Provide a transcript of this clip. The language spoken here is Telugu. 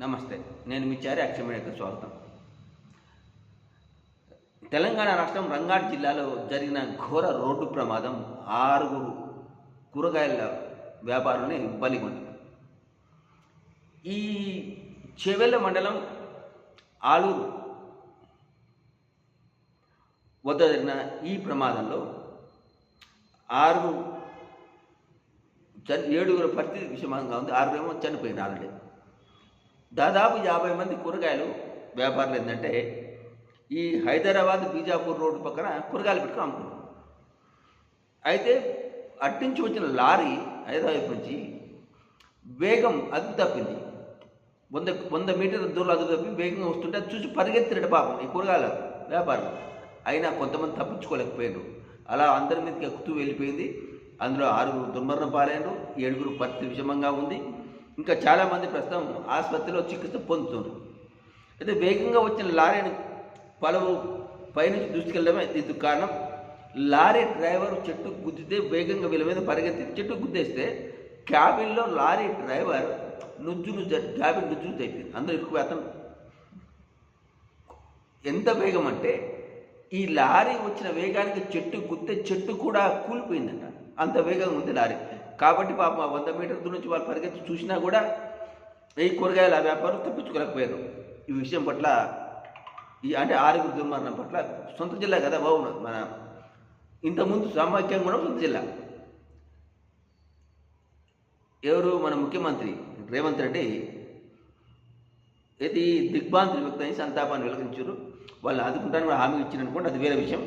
నమస్తే నేను మీ చారి అక్షమేడకు స్వాగతం. తెలంగాణ రాష్ట్రం రంగాడ్ జిల్లాలో జరిగిన ఘోర రోడ్డు ప్రమాదం ఆరుగురు కూరగాయల వ్యాపారుల్ని బలిగొంది. ఈ చెవెళ్ళ మండలం ఆలూరు వద్ద జరిగిన ఈ ప్రమాదంలో ఆరుగురు చని ఏడుగురు పరిస్థితి విషమంగా ఉంది. ఆరుగురేమో చనిపోయింది ఆల్రెడీ. దాదాపు యాభై మంది కూరగాయలు వ్యాపారులు ఏంటంటే ఈ హైదరాబాద్ బీజాపూర్ రోడ్డు పక్కన కూరగాయలు పెట్టుకుని అమ్ముకుంటారు. అయితే అట్టించి వచ్చిన లారీ హైదరాబాద్ నుంచి వేగం అదుపు తప్పింది. వంద వంద మీటర్ల దూరం అదుపు తప్పి వేగంగా వస్తుంటే అది చూసి పరిగెత్తినట్టు పాపం ఈ కూరగాయల వ్యాపారం అయినా కొంతమంది తప్పించుకోలేకపోయారు అలా అందరి మీదకి ఎక్కుతూ వెళ్ళిపోయింది. అందులో ఆరుగురు దుర్మరణం పాలైనరు ఏడుగురు పరిస్థితి విషమంగా ఉంది. ఇంకా చాలామంది ప్రస్తుతం ఆసుపత్రిలో చికిత్స పొందుతున్నారు. అయితే వేగంగా వచ్చిన లారీని పలువురు పైనుంచి దృష్టికెళ్ళడమే దీనికి కారణం. లారీ డ్రైవర్ చెట్టు గుద్దితే వేగంగా వీళ్ళ మీద పరిగెత్తి చెట్టు గుద్దేస్తే క్యాబిన్లో లారీ డ్రైవర్ నుజ్జు క్యాబిన్ నుజ్జును అయిపోయింది అందరూ ఎక్కువ అతను ఎంత వేగం అంటే ఈ లారీ వచ్చిన వేగానికి చెట్టు గుద్దే చెట్టు కూడా కూలిపోయిందంట. అంత వేగంగా ఉంది లారీ. కాబట్టి పాపం ఆ వంద మీటర్ల దూరం నుంచి వాళ్ళు పరిగెత్తి చూసినా కూడా ఈ కూరగాయల వ్యాపారం తప్పించుకోలేకపోయారు. ఈ విషయం పట్ల ఈ అంటే ఆరుగురు దుర్మరణం పట్ల సొంత జిల్లా కదా బాగున్నది మన ఇంతకుముందు సామాఖ్యం కూడా సొంత జిల్లా. ఎవరు? మన ముఖ్యమంత్రి రేవంత్ రెడ్డి. ఇది దిగ్భాంతి వ్యక్తం సంతాపాన్ని వెలిగించారు. వాళ్ళు ఆదుకుంటాను కూడా హామీ ఇచ్చిన అనుకోండి అది వేరే విషయం.